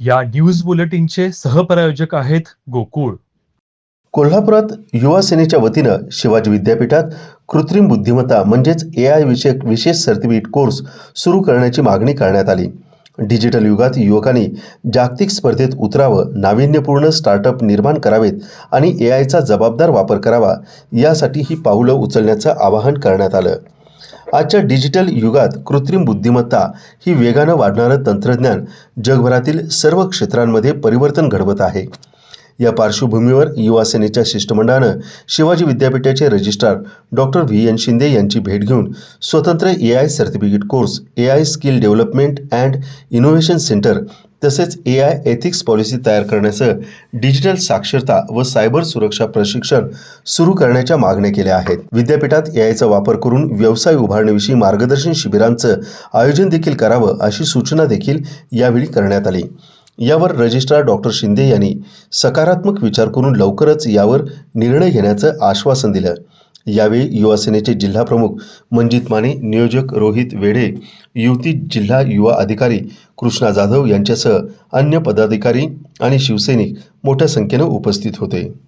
या न्यूज बुलेटिनचे सहप्रायोजक आहेत गोकुळ. कोल्हापुरात युवा सेनेच्या वतीनं शिवाजी विद्यापीठात कृत्रिम बुद्धिमत्ता म्हणजेच ए आय विषयक विशेष सर्टिफिकेट कोर्स सुरू करण्याची मागणी करण्यात आली. डिजिटल युगात युवकांनी जागतिक स्पर्धेत उतरावं नाविन्यपूर्ण स्टार्टअप निर्माण करावेत आणि ए आयचा जबाबदार वापर करावा यासाठी ही पावलं उचलण्याचं आवाहन करण्यात आलं. आजच्या डिजिटल युगात कृत्रिम बुद्धिमत्ता ही वेगानं वाढणारं तंत्रज्ञान जगभरातील सर्व क्षेत्रांमध्ये परिवर्तन घडवत आहे. या पार्श्वभूमीवर युवासेनेच्या शिष्टमंडळानं शिवाजी विद्यापीठाचे registrar doctor V. N. Shinde यांची भेट घेऊन स्वतंत्र A I certificate course A I skill development and innovation centre तसेच ए आय एथिक्स पॉलिसी तयार करण्यासह डिजिटल साक्षरता व सायबर सुरक्षा प्रशिक्षण सुरू करण्याच्या मागण्या केल्या आहेत. विद्यापीठात ए आयचा वापर करून व्यवसाय उभारण्याविषयी मार्गदर्शन शिबिरांचं आयोजन देखील करावं अशी सूचना देखील यावेळी करण्यात आली. यावर रजिस्ट्रार डॉक्टर शिंदे यांनी सकारात्मक विचार करून लवकरच यावर निर्णय घेण्याचं आश्वासन दिलं. यावेळी युवासेनेचे जिल्हाप्रमुख जिल्हा प्रमुख मंजित माने नियोजक रोहित वेढे युवती जिल्हा युवा अधिकारी कृष्णा जाधव यांच्यासह अन्य पदाधिकारी आणि शिवसैनिक मोठ्या संख्येनं उपस्थित होते.